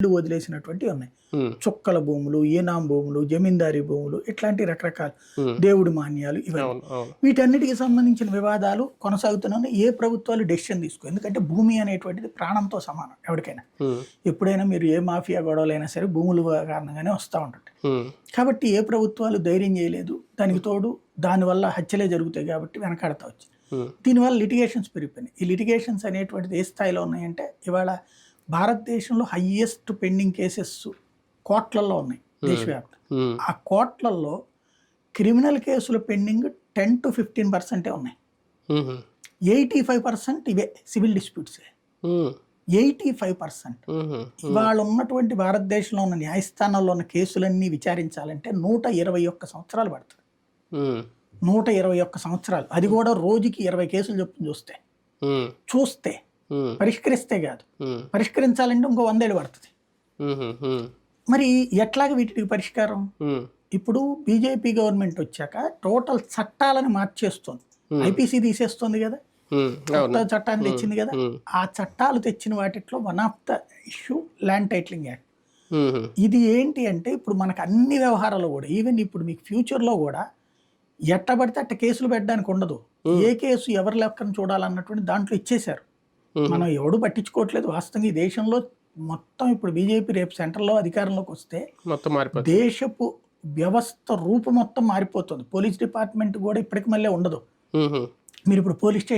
ఇల్లు వదిలేసినటువంటివి ఉన్నాయి. చుక్కల భూములు ఈనాం భూములు జమీందారీ భూములు ఇట్లాంటి రకరకాల దేవుడి మాన్యాలు ఇవన్నీ. వీటన్నిటికి సంబంధించిన వివాదాలు కొనసాగుతున్నాయి ఏ ప్రభుత్వాలు డెసిషన్ తీసుకో? ఎందుకంటే భూమి అనేటువంటిది ప్రాణంతో సమానం ఎవరికైనా. ఎప్పుడైనా మీరు ఏ మాఫియా గొడవలైనా సరే భూముల కారణంగానే వస్తూ ఉంటుంది. కాబట్టి ఏ ప్రభుత్వాలు ధైర్యం చేయలేదు దానికి తోడు దానివల్ల హత్యలే జరుగుతాయి కాబట్టి వెనకాడతా వచ్చింది దీనివల్ల లిటిగేషన్స్ పెరిగిపోయినాయి. ఈ లిటిగేషన్స్ అనేటువంటిది ఏ స్థాయిలో ఉన్నాయంటే ఇవాళ భారతదేశంలో హయ్యెస్ట్ పెండింగ్ కేసెస్ కోట్లలో ఉన్నాయి దేశవ్యాప్తంగా. ఉమ్, ఆ కోట్లలో క్రిమినల్ కేసులు పెండింగ్ టెన్ టు ఫిఫ్టీన్ పర్సెంటే ఉన్నాయి. ఎయిటీ ఫైవ్ పర్సెంట్ ఇవే సివిల్ డిస్ప్యూట్సే. Eighty five percent. ఇవాళ ఉన్నటువంటి భారతదేశంలో ఉన్న న్యాయస్థానాల్లో ఉన్న కేసులన్నీ విచారించాలంటే నూట ఇరవై ఒక్క సంవత్సరాలు పడుతుంది. నూట ఇరవై ఒక్క సంవత్సరాలు. అది కూడా రోజుకి ఇరవై కేసులు చొప్పున చూస్తే. చూస్తే. పరిష్కరిస్తే కాదు. పరిష్కరించాలంటే ఇంకో వందేళ్ళు పడుతుంది. మరి ఎట్లాగ వీటికి పరిష్కారం? ఇప్పుడు బీజేపీ గవర్నమెంట్ వచ్చాక టోటల్ చట్టాలను మార్చేస్తుంది. ఐపీసీ తీసేస్తుంది కదా. కొత్త చట్టాన్ని తెచ్చింది కదా. ఆ చట్టాలు తెచ్చిన వాటిలో one of the issue land titling act. ఇది ఏంటి అంటే ఇప్పుడు మనకు అన్ని వ్యవహారాలు కూడా ఈవెన్ ఇప్పుడు మీకు ఫ్యూచర్లో కూడా ఎట్ట పడితే అట్ట కేసులు పెట్టడానికి ఉండదు. ఏ కేసు ఎవరి లెక్కను చూడాలన్నటువంటి దాంట్లో ఇచ్చేశారు. మనం ఎవడు పట్టించుకోవట్లేదు. వాస్తవంగా ఈ దేశంలో మొత్తం ఇప్పుడు బీజేపీ రేపు సెంట్రల్లో అధికారంలోకి వస్తే మొత్తం మారిపోతుంది. దేశపు వ్యవస్థ రూపు మొత్తం మారిపోతుంది. పోలీస్ డిపార్ట్మెంట్ కూడా ఇప్పటికి మళ్ళీ ఉండదు. మీరు ఇప్పుడు పోలీస్ స్టేషన్